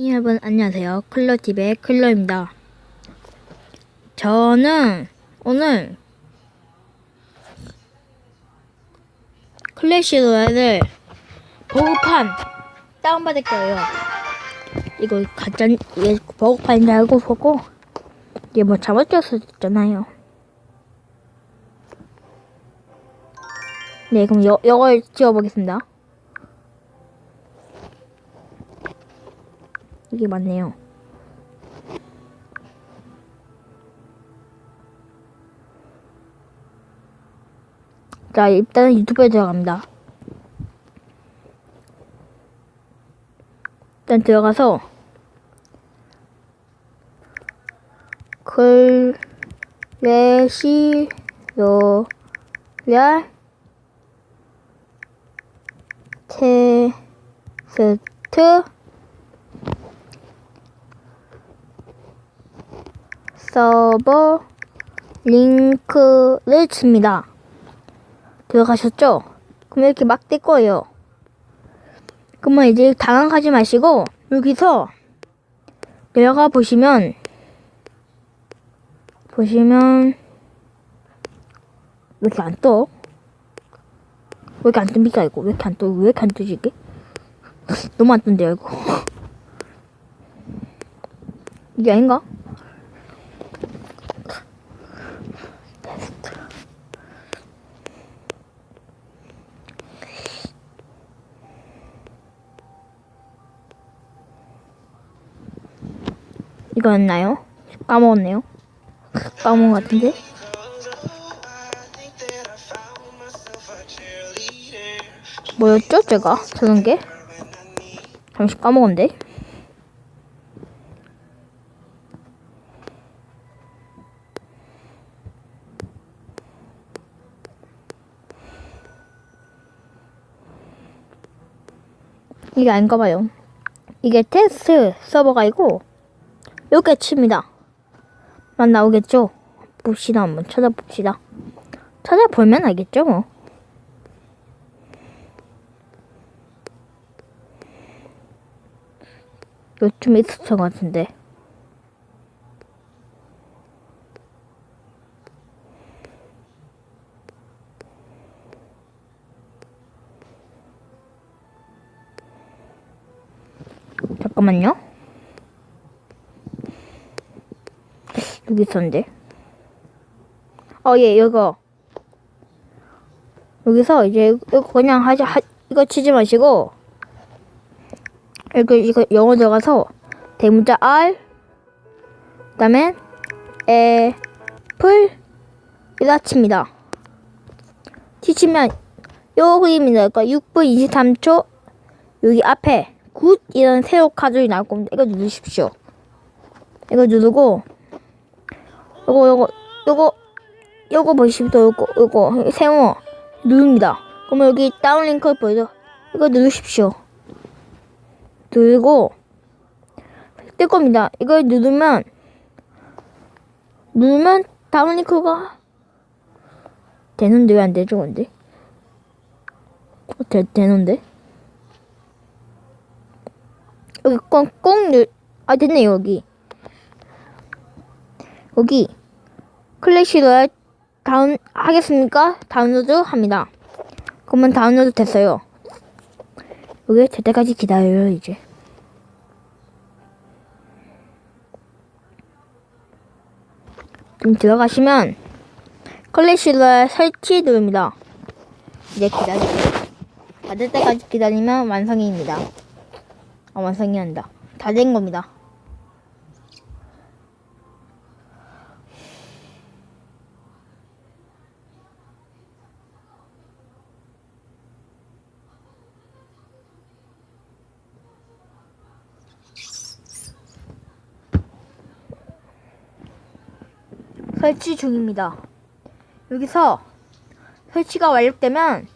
여러분 안녕하세요. 클로TV의 클로입니다. 저는 오늘 클래시 로얄을 버거판 다운받을 거예요. 이거 가짜 이게 버거판인 줄 알고 보고 이게 뭐 잘못 줬을 수도 있잖아요. 네 그럼 여, 이걸 지워보겠습니다. 이게 맞네요. 자, 일단은 유튜브에 들어갑니다. 일단 들어가서 클래시로얄 테스트 서버 링크를 줍니다. 들어가셨죠? 그럼 이렇게 막 뜰 거예요. 그러면 이제 당황하지 마시고 여기서 내려가 보시면 보시면 왜 이렇게 안 떠? 왜 이렇게 안 뜹니까 이거? 왜 이렇게 안 떠? 왜 이렇게 안 뜨지 이게? 너무 안 뜬대요 이거. 이게 아닌가? 이거였나요? 까먹었네요. 까먹은 것 같은데? 뭐였죠, 제가? 저런 게? 잠시 까먹었는데? 이게 아닌가 봐요. 이게 테스트 서버가 있고, 이렇게 칩니다. 만 나오겠죠? 봅시다. 한번 찾아봅시다. 찾아보면 알겠죠, 뭐. 요즘 있었던 것 같은데. 잠깐만요. 여기 있었는데. 어, 예, 이거. 여기서 이제 이거 그냥 하지, 하, 이거 치지 마시고, 이거, 이거 영어 들어가서 대문자 R, 그 다음에 애플, 이다 칩니다. 치치면 여기입니다. 그러니까 6분 23초, 여기 앞에 굿 이런 세로 카드이 나올 겁니다. 이거 누르십시오. 이거 누르고, 요거 요거 요거 요거 보시면 요거 요거 세모 누릅니다. 그러면 여기 다운 링크 보이죠? 이거 누르십시오. 누르고 뜰 겁니다. 이걸 누르면 누르면 다운 링크가 되는데 왜 안 되죠, 근데? 어, 되, 되는데? 여기 꽁꽁 누, 아 됐네 여기. 여기 클래시로얄 다운 하겠습니까? 다운로드 합니다. 그러면 다운로드 됐어요. 여기 될 때까지 기다려요 이제. 좀 들어가시면 클래시로얄 설치 누릅니다. 이제 기다리세요. 받을 때까지 기다리면 완성입니다. 아 완성이 한다. 다 된 겁니다. 설치 중입니다. 여기서 설치가 완료되면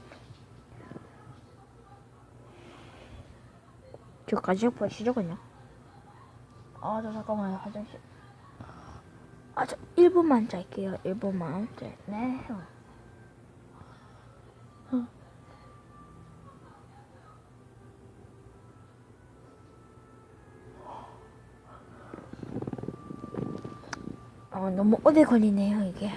저까지 보시죠 그냥. 아, 저 잠깐만요. 화장실. 아, 저 1분만 잘게요. 1분만. 네. 어. 어, 너무 오래 걸리네요, 이게.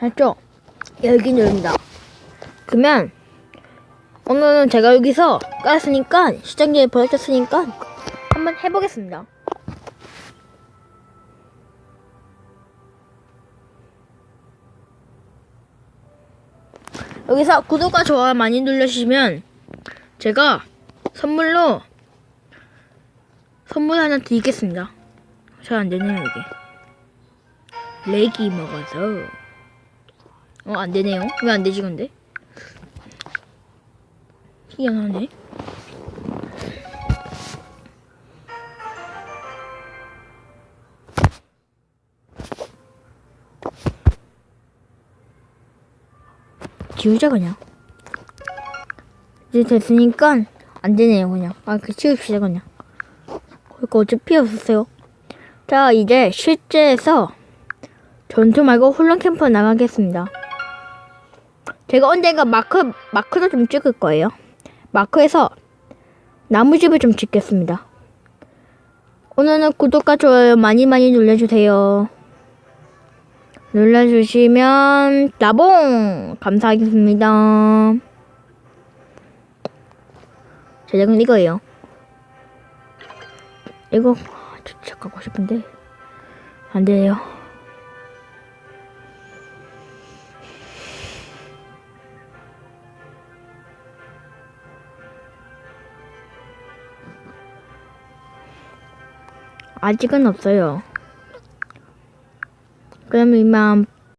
됐죠? 열긴 열립니다. 그러면 오늘은 제가 여기서 깔았으니까 시장님이 보여줬으니까 한번 해보겠습니다. 여기서 구독과 좋아요 많이 눌러주시면 제가 선물로 선물 하나 드리겠습니다. 잘 안되네요 이게. 렉이 먹어서 어 안되네요. 왜 안되지 근데? 희한하네. 지우자 그냥. 이제 됐으니까 안 되네요 그냥. 아그 지웁시다 그냥. 그거 어차피 없었어요. 자 이제 실제에서 전투 말고 훈련 캠프 나가겠습니다. 제가 언젠가 마크 마크도 좀 찍을 거예요. 마크에서 나무집을 좀 짓겠습니다. 오늘은 구독과 좋아요 많이 많이 눌러주세요. 눌러주시면 나봉 감사하겠습니다. 제작은 이거예요. 이거 주착하고 싶은데 안 돼요. 아직은 없어요. programmām